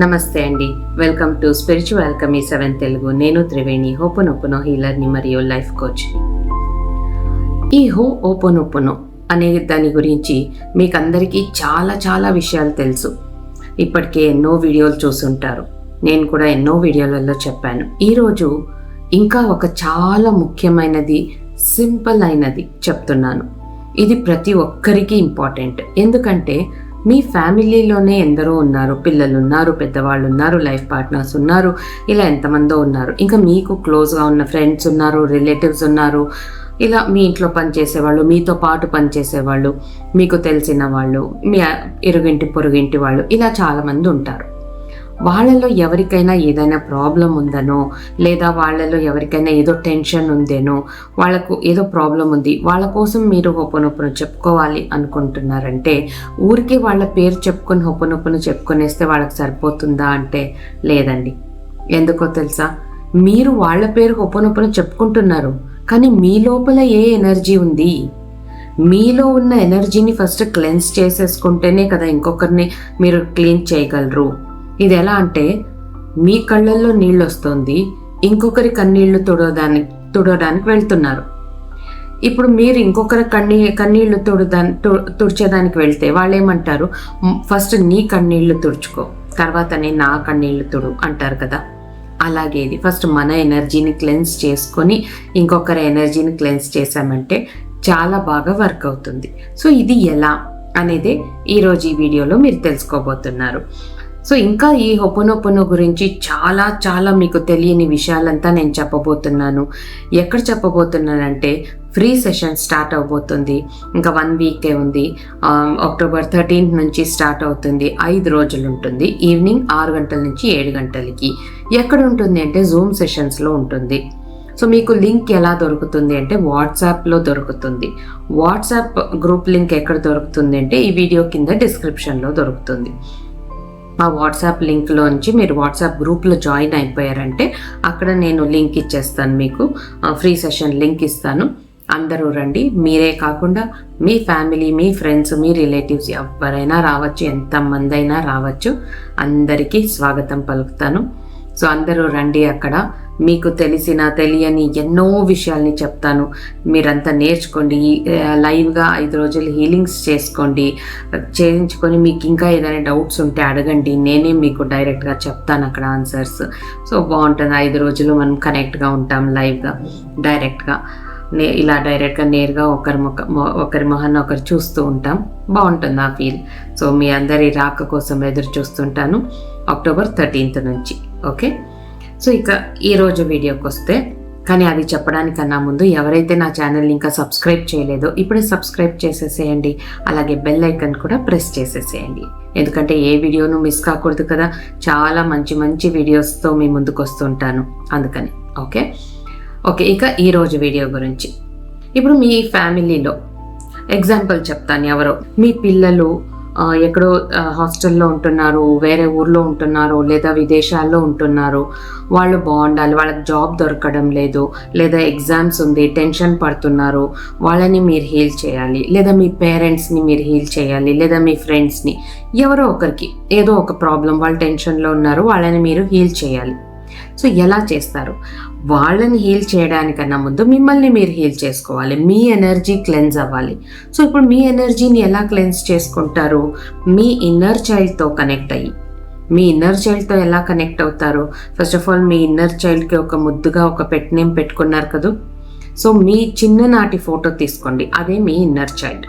నమస్తే అండి. Welcome to spiritual welcome ఈ సెవెన్ తెలుగు. నేను త్రివేణి హోపోనొప్పునో హీలర్ని మరియు లైఫ్ కోచ్ని ఈ హో ఓపోనొప్పునో అనే దాని గురించి మీకు అందరికీ చాలా చాలా విషయాలు తెలుసు. ఇప్పటికే ఎన్నో వీడియోలు చూసుంటారు. నేను కూడా ఎన్నో వీడియోలలో చెప్పాను. ఈరోజు ఇంకా ఒక చాలా ముఖ్యమైనది సింపుల్ అయినది చెప్తున్నాను. ఇది ప్రతి ఒక్కరికి ఇంపార్టెంట్. ఎందుకంటే మీ ఫ్యామిలీలోనే ఎందరో ఉన్నారు పిల్లలు ఉన్నారు పెద్దవాళ్ళు ఉన్నారు లైఫ్ పార్ట్నర్స్ ఉన్నారు ఇలా ఎంతమందో ఉన్నారు. ఇంకా మీకు క్లోజ్గా ఉన్న ఫ్రెండ్స్ ఉన్నారు రిలేటివ్స్ ఉన్నారు ఇలా మీ ఇంట్లో పనిచేసేవాళ్ళు మీతో పాటు పనిచేసేవాళ్ళు మీకు తెలిసిన వాళ్ళు మీ ఇరుగింటి పొరుగింటి వాళ్ళు ఇలా చాలామంది ఉంటారు. వాళ్ళలో ఎవరికైనా ఏదైనా ప్రాబ్లం ఉందనో లేదా వాళ్ళలో ఎవరికైనా ఏదో టెన్షన్ ఉందేనో వాళ్ళకు ఏదో ప్రాబ్లం ఉంది వాళ్ళ కోసం మీరు హొప్పనొప్పును చెప్పుకోవాలి అనుకుంటున్నారంటే ఊరికే వాళ్ళ పేరు చెప్పుకొని హొప్పనొప్పును చెప్పుకొనేస్తే వాళ్ళకి సరిపోతుందా అంటే లేదండి. ఎందుకో తెలుసా? మీరు వాళ్ళ పేరు హొప్పనొప్పును చెప్పుకుంటున్నారు కానీ మీ లోపల ఏ ఎనర్జీ ఉంది? మీలో ఉన్న ఎనర్జీని ఫస్ట్ క్లెన్స్ చేసేసుకుంటేనే కదా ఇంకొకరిని మీరు క్లీన్ చేయగలరు. ఇది ఎలా అంటే మీ కళ్ళల్లో నీళ్ళు వస్తుంది ఇంకొకరి కన్నీళ్ళు తుడవడానికి తుడవడానికి వెళ్తున్నారు. ఇప్పుడు మీరు ఇంకొకరి కన్నీ కన్నీళ్ళు తుడదా తుడిచేదానికి వెళ్తే వాళ్ళు ఏమంటారు ఫస్ట్ నీ కన్నీళ్ళు తుడుచుకో తర్వాతనే నా కన్నీళ్ళు తుడు అంటారు కదా. అలాగే ఇది ఫస్ట్ మన ఎనర్జీని క్లెన్స్ చేసుకొని ఇంకొకరి ఎనర్జీని క్లెన్స్ చేశామంటే చాలా బాగా వర్క్ అవుతుంది. సో ఇది ఎలా? అనేది ఈరోజు ఈ వీడియోలో మీరు తెలుసుకోబోతున్నారు. సో ఇంకా ఈ హొపనొపను గురించి చాలా చాలా మీకు తెలియని విషయాలంతా నేను చెప్పబోతున్నాను. ఎక్కడ చెప్పబోతున్నానంటే ఫ్రీ సెషన్ స్టార్ట్ అవబోతుంది. ఇంకా వన్ వీకే ఉంది. అక్టోబర్ థర్టీన్త్ నుంచి స్టార్ట్ అవుతుంది. ఐదు రోజులు ఉంటుంది. ఈవినింగ్ ఆరు గంటల నుంచి ఏడు గంటలకి. ఎక్కడ ఉంటుంది అంటే జూమ్ సెషన్స్లో ఉంటుంది. సో మీకు లింక్ ఎలా దొరుకుతుంది అంటే వాట్సాప్లో దొరుకుతుంది. వాట్సాప్ గ్రూప్ లింక్ ఎక్కడ దొరుకుతుంది అంటే ఈ వీడియో కింద డిస్క్రిప్షన్లో దొరుకుతుంది. ఆ వాట్సాప్ లింక్లోంచి మీరు వాట్సాప్ గ్రూప్లో జాయిన్ అయిపోయారంటే అక్కడ నేను లింక్ ఇచ్చేస్తాను మీకు. ఫ్రీ సెషన్ లింక్ ఇస్తాను. అందరూ రండి. మీరే కాకుండా మీ ఫ్యామిలీ మీ ఫ్రెండ్స్ మీ రిలేటివ్స్ ఎవరైనా రావచ్చు ఎంతమంది అయినా రావచ్చు. అందరికీ స్వాగతం పలుకుతాను. సో అందరూ రండి అక్కడ. మీకు తెలిసిన తెలియని ఎన్నో విషయాల్ని చెప్తాను. మీరంతా నేర్చుకోండి లైవ్గా ఐదు రోజులు హీలింగ్స్ చేసుకోండి. చేయించుకొని మీకు ఇంకా ఏదైనా డౌట్స్ ఉంటే అడగండి. నేనే మీకు డైరెక్ట్గా చెప్తాను అక్కడ ఆన్సర్స్. సో బాగుంటుంది. ఐదు రోజులు మనం కనెక్ట్గా ఉంటాం లైవ్గా డైరెక్ట్గా. నే ఇలా డైరెక్ట్గా నేరుగా ఒకరి ముఖ ఒకరి మొహాన్ని ఒకరు చూస్తూ ఉంటాం. బాగుంటుంది ఆ ఫీల్. సో మీ అందరి రాక కోసం ఎదురు చూస్తుంటాను. అక్టోబర్ థర్టీన్త్ నుంచి. ఓకే? సో ఇక ఈరోజు వీడియోకి వస్తే కానీ అది చెప్పడానికన్నా ముందు ఎవరైతే నా ఛానల్ని ఇంకా సబ్స్క్రైబ్ చేయలేదో ఇప్పుడే సబ్స్క్రైబ్ చేసేసేయండి. అలాగే బెల్ ఐకన్ కూడా ప్రెస్ చేసేసేయండి. ఎందుకంటే ఏ వీడియోను మిస్ కాకూడదు కదా. చాలా మంచి మంచి వీడియోస్తో మీ ముందుకు వస్తుంటాను. అందుకని ఓకే? ఓకే ఇక ఈరోజు వీడియో గురించి. ఇప్పుడు మీ ఫ్యామిలీలో ఎగ్జాంపుల్ చెప్తాను ఎవరో. మీ పిల్లలు ఎక్కడో హాస్టల్లో ఉంటున్నారు వేరే ఊర్లో ఉంటున్నారు లేదా విదేశాల్లో ఉంటున్నారు. వాళ్ళు బాగుండాలి వాళ్ళకి జాబ్ దొరకడం లేదు లేదా ఎగ్జామ్స్ ఉంది టెన్షన్ పడుతున్నారు. వాళ్ళని మీరు హీల్ చేయాలి లేదా మీ పేరెంట్స్ని మీరు హీల్ చేయాలి లేదా మీ ఫ్రెండ్స్ని. ఎవరో ఒకరికి ఏదో ఒక ప్రాబ్లం వాళ్ళు టెన్షన్లో ఉన్నారు వాళ్ళని మీరు హీల్ చేయాలి. సో ఎలా చేస్తారు? వాళ్ళని హీల్ చేయడానికన్నా ముందు మిమ్మల్ని మీరు హీల్ చేసుకోవాలి. మీ ఎనర్జీ క్లెన్స్ అవ్వాలి. సో ఇప్పుడు మీ ఎనర్జీని ఎలా క్లెన్స్ చేసుకుంటారు? మీ ఇన్నర్ చైల్డ్తో కనెక్ట్ అయ్యి. మీ ఇన్నర్ చైల్డ్తో ఎలా కనెక్ట్ అవుతారు? ఫస్ట్ ఆఫ్ ఆల్ మీ ఇన్నర్ చైల్డ్కి ఒక ముద్దుగా ఒక పెట్ నేమ్ పెట్టుకున్నారు కదా? సో మీ చిన్ననాటి ఫోటో తీసుకోండి. అదే మీ ఇన్నర్ చైల్డ్.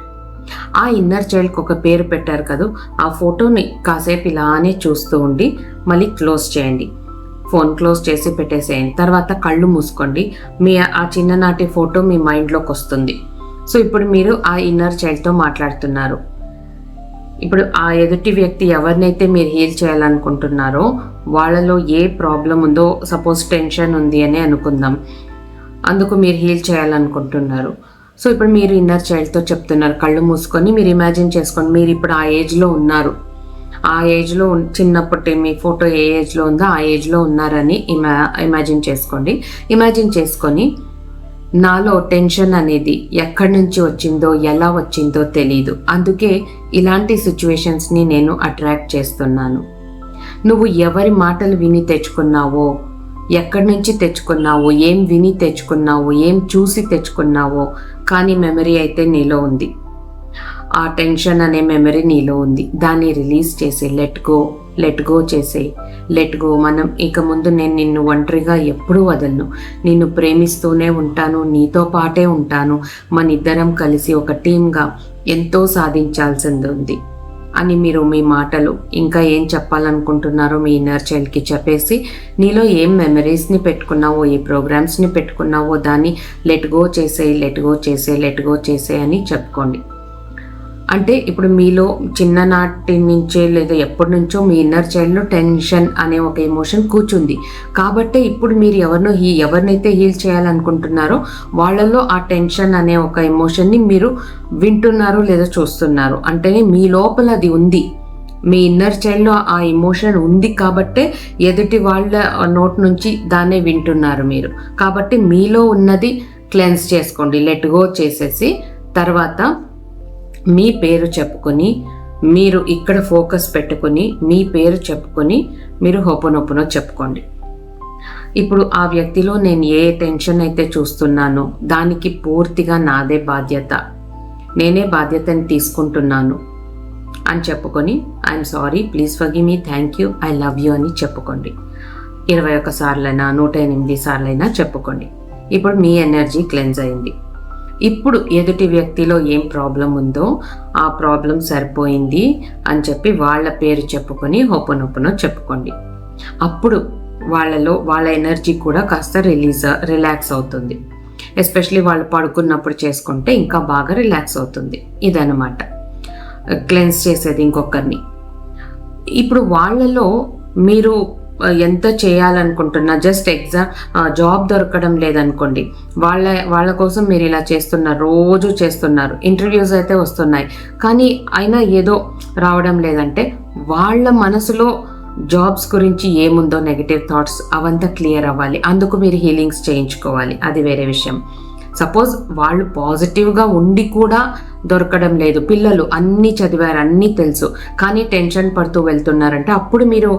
ఆ ఇన్నర్ చైల్డ్కి ఒక పేరు పెట్టారు కదా? ఆ ఫోటోని కాసేపు ఇలానే చూస్తూ ఉండి మళ్ళీ క్లోజ్ చేయండి. ఫోన్ క్లోజ్ చేసి పెట్టేసేయండి. తర్వాత కళ్ళు మూసుకోండి. మీ ఆ చిన్ననాటి ఫోటో మీ మైండ్లోకి వస్తుంది. సో ఇప్పుడు మీరు ఆ ఇన్నర్ చైల్డ్తో మాట్లాడుతున్నారు. ఇప్పుడు ఆ ఎదుటి వ్యక్తి ఎవరినైతే మీరు హీల్ చేయాలనుకుంటున్నారో వాళ్ళలో ఏ ప్రాబ్లం ఉందో సపోజ్ టెన్షన్ ఉంది అని అనుకుందాం. అందుకు మీరు హీల్ చేయాలనుకుంటున్నారు. సో ఇప్పుడు మీరు ఇన్నర్ చైల్డ్తో చెప్తున్నారు. కళ్ళు మూసుకొని మీరు ఇమాజిన్ చేసుకోండి. మీరు ఇప్పుడు ఆ ఏజ్లో ఉన్నారు. ఆ ఏజ్లో చిన్నప్పటి మీ ఫోటో ఏ ఏజ్లో ఉందో ఆ ఏజ్లో ఉన్నారని ఇమా ఇమాజిన్ చేసుకోండి. ఇమాజిన్ చేసుకొని నాలో టెన్షన్ అనేది ఎక్కడి నుంచి వచ్చిందో ఎలా వచ్చిందో తెలీదు. అందుకే ఇలాంటి సిచ్యువేషన్స్ని నేను అట్రాక్ట్ చేస్తున్నాను. నువ్వు ఎవరి మాటలు విని తెచ్చుకున్నావో ఎక్కడి నుంచి తెచ్చుకున్నావో ఏం విని తెచ్చుకున్నావో ఏం చూసి తెచ్చుకున్నావో కానీ మెమరీ అయితే నీలో ఉంది. ఆ టెన్షన్ అనే మెమరీ నీలో ఉంది. దాన్ని రిలీజ్ చేసి లెట్ గో లెట్ గో చేసే లెట్ గో మనం ఇక ముందు నేను నిన్ను ఒంటరిగా ఎప్పుడూ వదలను. నిన్ను ప్రేమిస్తూనే ఉంటాను నీతో పాటే ఉంటాను. మన ఇద్దరం కలిసి ఒక టీమ్గా ఎంతో సాధించాల్సింది ఉంది అని మీరు మీ మాటలు ఇంకా ఏం చెప్పాలనుకుంటున్నారో మీ ఇన్నర్ చైల్డ్కి చెప్పేసి నీలో ఏం మెమరీస్ని పెట్టుకున్నావో ఏ ప్రోగ్రామ్స్ని పెట్టుకున్నావో దాన్ని లెట్ గో చేసే లెట్ గో చేసే లెట్ గో చేసే అని చెప్పుకోండి. అంటే ఇప్పుడు మీలో చిన్ననాటి నుంచే లేదా ఎప్పటి నుంచో మీ ఇన్నర్ చైల్డ్లో టెన్షన్ అనే ఒక ఎమోషన్ కూర్చుంది. కాబట్టి ఇప్పుడు మీరు ఎవరినో హీ ఎవరినైతే హీల్ చేయాలనుకుంటున్నారో వాళ్ళలో ఆ టెన్షన్ అనే ఒక ఎమోషన్ని మీరు వింటున్నారు లేదా చూస్తున్నారు. అంటే మీ లోపల అది ఉంది. మీ ఇన్నర్ చైల్డ్లో ఆ ఎమోషన్ ఉంది కాబట్టే ఎదుటి వాళ్ళ నోట్ నుంచి దాన్నే వింటున్నారు మీరు. కాబట్టి మీలో ఉన్నది క్లెన్స్ చేసుకోండి. లెట్ గో చేసేసి తర్వాత మీ పేరు చెప్పుకొని మీరు ఇక్కడ ఫోకస్ పెట్టుకుని మీ పేరు చెప్పుకొని మీరు హోపనొప్పునో చెప్పుకోండి. ఇప్పుడు ఆ వ్యక్తిలో నేను ఏ టెన్షన్ అయితే చూస్తున్నానో దానికి పూర్తిగా నాదే బాధ్యత. నేనే బాధ్యతని తీసుకుంటున్నాను అని చెప్పుకొని I'm sorry please forgive me thank you I love you అని చెప్పుకోండి. ఇరవై ఒక్క సార్లైనా నూట ఎనిమిది సార్లైనా చెప్పుకోండి. ఇప్పుడు మీ ఎనర్జీ క్లెన్స్ అయింది. ఇప్పుడు ఎదుటి వ్యక్తిలో ఏం ప్రాబ్లం ఉందో ఆ ప్రాబ్లం సరిపోయింది అని చెప్పి వాళ్ళ పేరు చెప్పుకొని హోపనొప్పునో చెప్పుకోండి. అప్పుడు వాళ్ళలో వాళ్ళ ఎనర్జీ కూడా కాస్త రిలీజ్ రిలాక్స్ అవుతుంది. ఎస్పెషలీ వాళ్ళు పడుకున్నప్పుడు చేసుకుంటే ఇంకా బాగా రిలాక్స్ అవుతుంది. ఇదనమాట క్లెన్స్ చేసేది ఇంకొకరిని. ఇప్పుడు వాళ్ళలో మీరు ఎంత చేయాలనుకుంటున్నా జస్ట్ ఎగ్జామ్ జాబ్ దొరకడం లేదనుకోండి వాళ్ళ వాళ్ళ కోసం మీరు ఇలా చేస్తున్నారు రోజు చేస్తున్నారు ఇంటర్వ్యూస్ అయితే వస్తున్నాయి కానీ అయినా ఏదో రావడం లేదంటే వాళ్ళ మనసులో జాబ్స్ గురించి ఏముందో నెగిటివ్ థాట్స్ అవంతా క్లియర్ అవ్వాలి అందుకు మీరు హీలింగ్స్ చేయించుకోవాలి అది వేరే విషయం. సపోజ్ వాళ్ళు పాజిటివ్గా ఉండి కూడా దొరకడం లేదు. పిల్లలు అన్నీ చదివారు అన్నీ తెలుసు. కానీ టెన్షన్ పడుతూ వెళ్తున్నారంటే అప్పుడు మీరు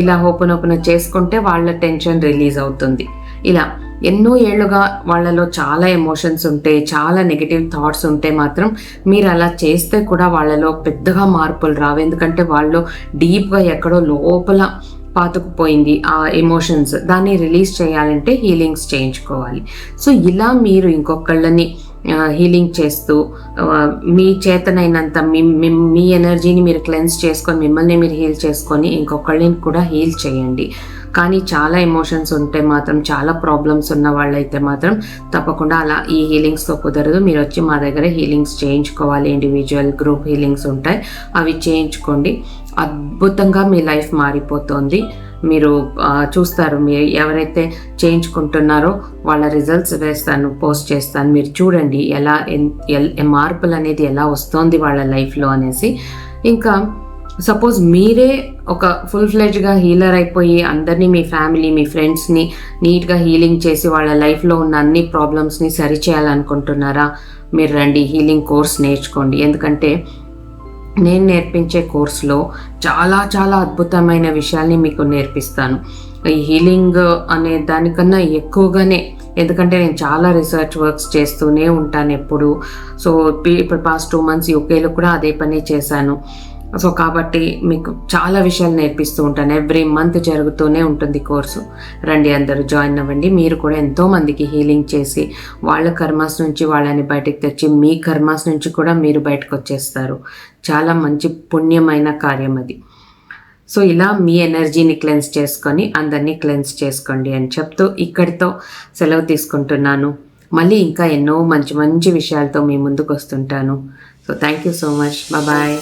ఇలా ఓపెన్ ఓపెన్ చేసుకుంటే వాళ్ళ టెన్షన్ రిలీజ్ అవుతుంది. ఇలా ఎన్నో ఏళ్ళుగా వాళ్ళలో చాలా ఎమోషన్స్ ఉంటే చాలా నెగిటివ్ థాట్స్ ఉంటే మాత్రం మీరు అలా చేస్తే కూడా వాళ్ళలో పెద్దగా మార్పులు రావు. ఎందుకంటే వాళ్ళు డీప్గా ఎక్కడో లోపల పాతుకుపోయింది ఆ ఎమోషన్స్ దాన్ని రిలీజ్ చేయాలంటే హీలింగ్స్ చేయించుకోవాలి. సో ఇలా మీరు ఇంకొకళ్ళని హీలింగ్ చేస్తూ మీ చేతనైనంత మీ మీ ఎనర్జీని మీరు క్లెన్స్ చేసుకొని మిమ్మల్ని మీరు హీల్ చేసుకొని ఇంకొకళ్ళని కూడా హీల్ చేయండి. కానీ చాలా ఎమోషన్స్ ఉంటే మాత్రం చాలా ప్రాబ్లమ్స్ ఉన్న వాళ్ళైతే మాత్రం తప్పకుండా అలా ఈ హీలింగ్స్తో కుదరదు. మీరు వచ్చి మా దగ్గర హీలింగ్స్ చేయించుకోవాలి. ఇండివిజువల్ గ్రూప్ హీలింగ్స్ ఉంటాయి. అవి చేయించుకోండి. అద్భుతంగా మీ లైఫ్ మారిపోతుంది. మీరు చూస్తారు మీరు ఎవరైతే చేయించుకుంటున్నారో వాళ్ళ రిజల్ట్స్ వేస్తాను పోస్ట్ చేస్తాను. మీరు చూడండి ఎలా మార్పులు అనేది ఎలా వస్తుంది వాళ్ళ లైఫ్లో అనేసి. ఇంకా సపోజ్ మీరే ఒక ఫుల్ ఫ్లెడ్జ్గా హీలర్ అయిపోయి అందరినీ మీ ఫ్యామిలీ మీ ఫ్రెండ్స్ని నీట్గా హీలింగ్ చేసి వాళ్ళ లైఫ్లో ఉన్న అన్ని ప్రాబ్లమ్స్ని సరిచేయాలనుకుంటున్నారా? మీరు రండి హీలింగ్ కోర్స్ నేర్చుకోండి. ఎందుకంటే నేను నేర్పించే కోర్సులో చాలా చాలా అద్భుతమైన విషయాల్ని మీకు నేర్పిస్తాను. ఈ హీలింగ్ అనే దానికన్నా ఎక్కువగానే ఎందుకంటే నేను చాలా రీసెర్చ్ వర్క్స్ చేస్తూనే ఉంటాను ఎప్పుడు. సో ఇప్పుడు పాస్ట్ టూ మంత్స్ యూకేలో కూడా అదే పని చేశాను. సో కాబట్టి మీకు చాలా విషయాలు నేర్పిస్తూ ఉంటాను. ఎవ్రీ మంత్ జరుగుతూనే ఉంటుంది కోర్సు. రండి అందరూ జాయిన్ అవ్వండి. మీరు కూడా ఎంతో మందికి హీలింగ్ చేసి వాళ్ళ కర్మాస్ నుంచి వాళ్ళని బయటకు తెచ్చి మీ కర్మాస్ నుంచి కూడా మీరు బయటకు వచ్చేస్తారు. చాలా మంచి పుణ్యమైన కార్యం అది. సో ఇలా మీ ఎనర్జీని క్లెన్స్ చేసుకొని అందరినీ క్లెన్స్ చేసుకోండి అని చెప్తూ ఇక్కడితో సెలవు తీసుకుంటున్నాను. మళ్ళీ ఇంకా ఎన్నో మంచి మంచి విషయాలతో మీ ముందుకు వస్తుంటాను. So thank you so much bye